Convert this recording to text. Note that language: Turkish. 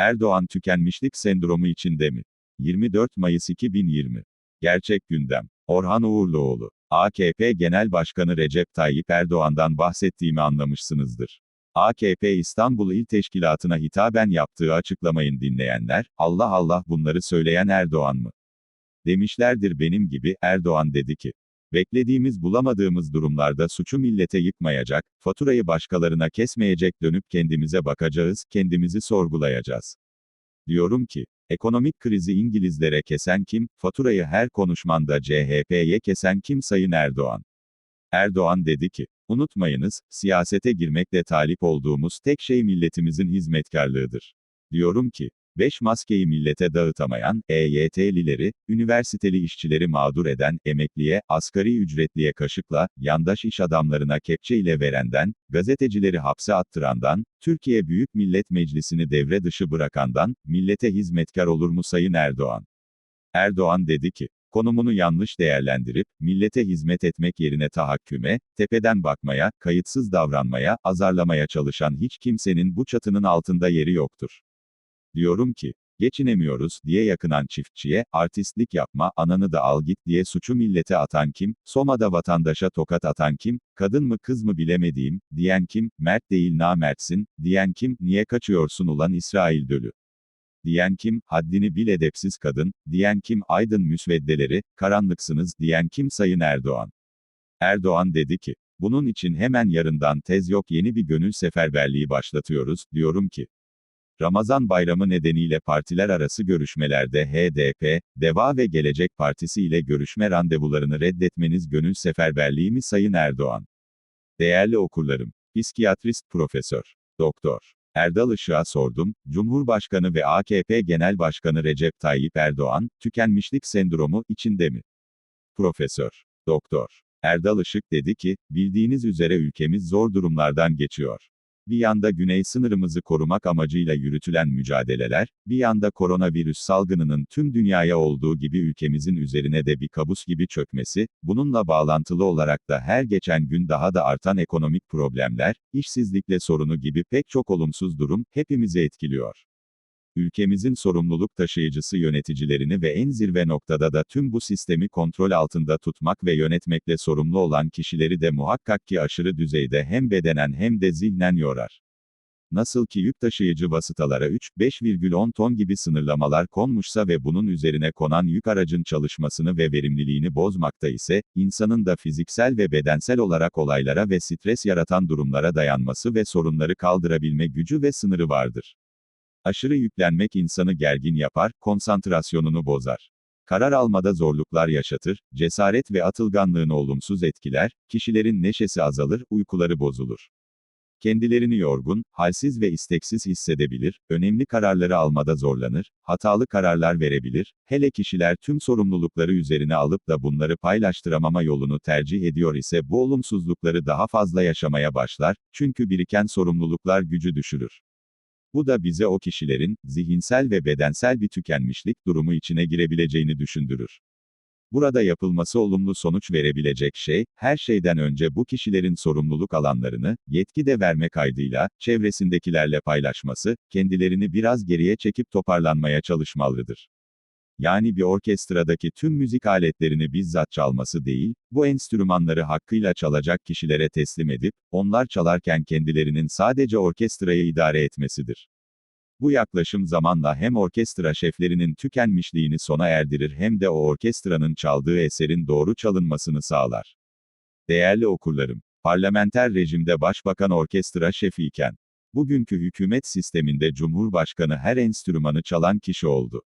Erdoğan tükenmişlik sendromu içinde mi? 24 Mayıs 2020. Gerçek gündem. Orhan Uğurluoğlu. AKP Genel Başkanı Recep Tayyip Erdoğan'dan bahsettiğimi anlamışsınızdır. AKP İstanbul İl Teşkilatı'na hitaben yaptığı açıklamayın dinleyenler, Allah Allah bunları söyleyen Erdoğan mı? Demişlerdir benim gibi, Erdoğan dedi ki, beklediğimiz bulamadığımız durumlarda suçu millete yıkmayacak, faturayı başkalarına kesmeyecek dönüp kendimize bakacağız, kendimizi sorgulayacağız. Diyorum ki, ekonomik krizi İngilizlere kesen kim, faturayı her konuşmanda CHP'ye kesen kim Sayın Erdoğan? Erdoğan dedi ki, unutmayınız, siyasete girmekle talip olduğumuz tek şey milletimizin hizmetkarlığıdır. Diyorum ki, 5 maskeyi millete dağıtamayan, EYT'lileri, üniversiteli işçileri mağdur eden, emekliye, asgari ücretliye kaşıkla, yandaş iş adamlarına kepçe ile verenden, gazetecileri hapse attırandan, Türkiye Büyük Millet Meclisi'ni devre dışı bırakandan, millete hizmetkar olur mu Sayın Erdoğan? Erdoğan dedi ki, konumunu yanlış değerlendirip, millete hizmet etmek yerine tahakküme, tepeden bakmaya, kayıtsız davranmaya, azarlamaya çalışan hiç kimsenin bu çatının altında yeri yoktur. Diyorum ki, geçinemiyoruz diye yakınan çiftçiye, artistlik yapma, ananı da al git diye suçu millete atan kim, Soma'da vatandaşa tokat atan kim, kadın mı kız mı bilemediğim, diyen kim, mert değil namertsin, diyen kim, niye kaçıyorsun ulan İsrail dölü. Diyen kim, haddini bil edepsiz kadın, diyen kim, aydın müsveddeleri, karanlıksınız, diyen kim Sayın Erdoğan. Erdoğan dedi ki, bunun için hemen yarından tez yok yeni bir gönül seferberliği başlatıyoruz, diyorum ki, Ramazan bayramı nedeniyle partiler arası görüşmelerde HDP, DEVA ve Gelecek Partisi ile görüşme randevularını reddetmeniz gönül seferberliği mi Sayın Erdoğan? Değerli okurlarım, psikiyatrist profesör, doktor. Erdal Işık'a sordum, Cumhurbaşkanı ve AKP Genel Başkanı Recep Tayyip Erdoğan, tükenmişlik sendromu içinde mi? Profesör, doktor. Erdal Işık dedi ki, bildiğiniz üzere ülkemiz zor durumlardan geçiyor. Bir yanda güney sınırımızı korumak amacıyla yürütülen mücadeleler, bir yanda koronavirüs salgınının tüm dünyaya olduğu gibi ülkemizin üzerine de bir kabus gibi çökmesi, bununla bağlantılı olarak da her geçen gün daha da artan ekonomik problemler, işsizlikle sorunu gibi pek çok olumsuz durum, hepimizi etkiliyor. Ülkemizin sorumluluk taşıyıcısı yöneticilerini ve en zirve noktada da tüm bu sistemi kontrol altında tutmak ve yönetmekle sorumlu olan kişileri de muhakkak ki aşırı düzeyde hem bedenen hem de zihnen yorar. Nasıl ki yük taşıyıcı vasıtalara 3-5,10 ton gibi sınırlamalar konmuşsa ve bunun üzerine konan yük aracın çalışmasını ve verimliliğini bozmakta ise, insanın da fiziksel ve bedensel olarak olaylara ve stres yaratan durumlara dayanması ve sorunları kaldırabilme gücü ve sınırı vardır. Aşırı yüklenmek insanı gergin yapar, konsantrasyonunu bozar. Karar almada zorluklar yaşatır, cesaret ve atılganlığını olumsuz etkiler, kişilerin neşesi azalır, uykuları bozulur. Kendilerini yorgun, halsiz ve isteksiz hissedebilir, önemli kararları almada zorlanır, hatalı kararlar verebilir, hele kişiler tüm sorumlulukları üzerine alıp da bunları paylaştıramama yolunu tercih ediyor ise bu olumsuzlukları daha fazla yaşamaya başlar, çünkü biriken sorumluluklar gücü düşürür. Bu da bize o kişilerin, zihinsel ve bedensel bir tükenmişlik durumu içine girebileceğini düşündürür. Burada yapılması olumlu sonuç verebilecek şey, her şeyden önce bu kişilerin sorumluluk alanlarını, yetki de verme kaydıyla, çevresindekilerle paylaşması, kendilerini biraz geriye çekip toparlanmaya çalışmalıdır yani bir orkestradaki tüm müzik aletlerini bizzat çalması değil, bu enstrümanları hakkıyla çalacak kişilere teslim edip, onlar çalarken kendilerinin sadece orkestrayı idare etmesidir. Bu yaklaşım zamanla hem orkestra şeflerinin tükenmişliğini sona erdirir hem de o orkestranın çaldığı eserin doğru çalınmasını sağlar. Değerli okurlarım, parlamenter rejimde başbakan orkestra şefiyken, bugünkü hükümet sisteminde cumhurbaşkanı her enstrümanı çalan kişi oldu.